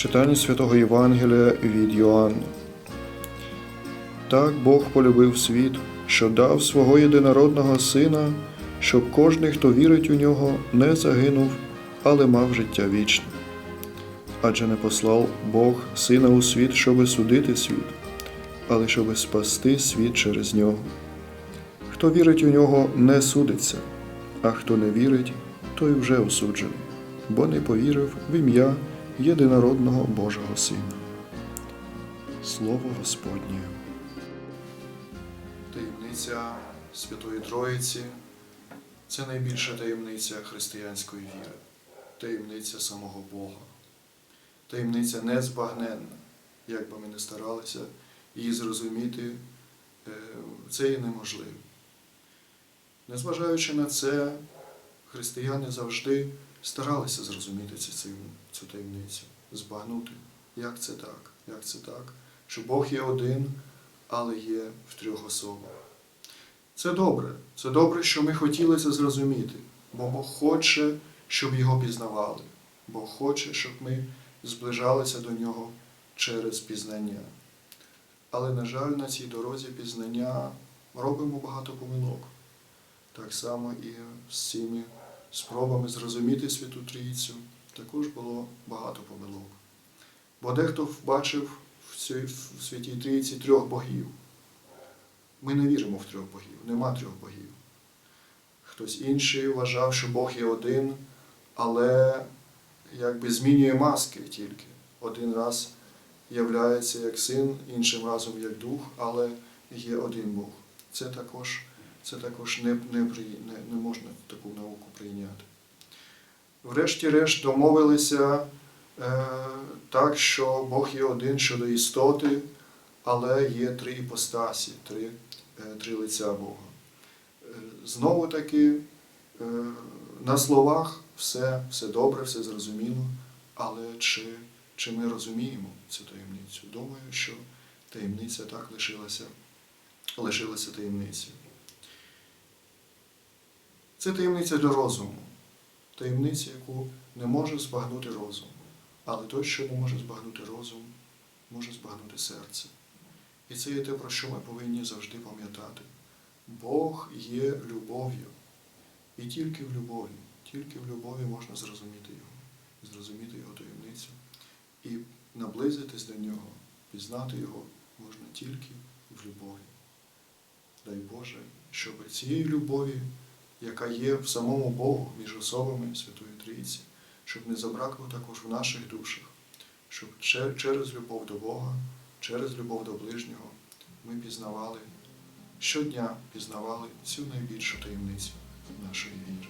Читання святого Євангелія від Йоанна. Так Бог полюбив світ, що дав свого єдинородного Сина, щоб кожний, хто вірить у нього, не загинув, але мав життя вічне. Адже не послав Бог Сина у світ, щоби судити світ, але щоби спасти світ через нього. Хто вірить у нього, не судиться, а хто не вірить, той вже осуджений, бо не повірив в ім'я єдинородного Божого Сина. Слово Господнє. Таємниця Святої Троїці це найбільша таємниця християнської віри, таємниця самого Бога, таємниця незбагненна, як би ми не старалися її зрозуміти, е, це є неможливо. Незважаючи на це, християни завжди старалися зрозуміти цю, цю, цю таємницю, збагнути, як це так, як це так, що Бог є один, але є в трьох особах. Це добре, це добре, що ми хотіли це зрозуміти, бо Бог хоче, щоб його пізнавали, Бог хоче, щоб ми зближалися до нього через пізнання. Але, на жаль, на цій дорозі пізнання робимо багато помилок. Так само і з цими спробами зрозуміти Святу Трійцю також було багато помилок. Бо дехто бачив в Святій Трійці трьох богів. Ми не віримо в трьох богів, нема трьох богів. Хтось інший вважав, що Бог є один, але якби змінює маски тільки. Один раз являється як син, іншим разом як дух, але є один Бог. Це також, це також не, не, не, можна таку науку прийняти. Врешті-решт домовилися е, так, що Бог є один щодо істоти, але є три іпостасі, три, е, три лиця Бога. Е, Знову таки, е, на словах все, все добре, все зрозуміло, але чи, чи ми розуміємо цю таємницю? Думаю, що таємниця так лишилася, лишилася таємницею. Це таємниця для розуму, таємниця, яку не може збагнути розум. Але той, що не може збагнути розум, може збагнути серце. І це є те, про що ми повинні завжди пам'ятати. Бог є любов'ю. І тільки в любові, тільки в любові можна зрозуміти Його, зрозуміти Його таємницю. І наблизитись до Нього, пізнати Його можна тільки в любові. Дай Боже, щоб цієї любові, яка є в самому Богу між особами Святої Трійці, щоб не забракло також в наших душах, щоб через любов до Бога, через любов до ближнього ми пізнавали, щодня пізнавали цю найбільшу таємницю нашої віри.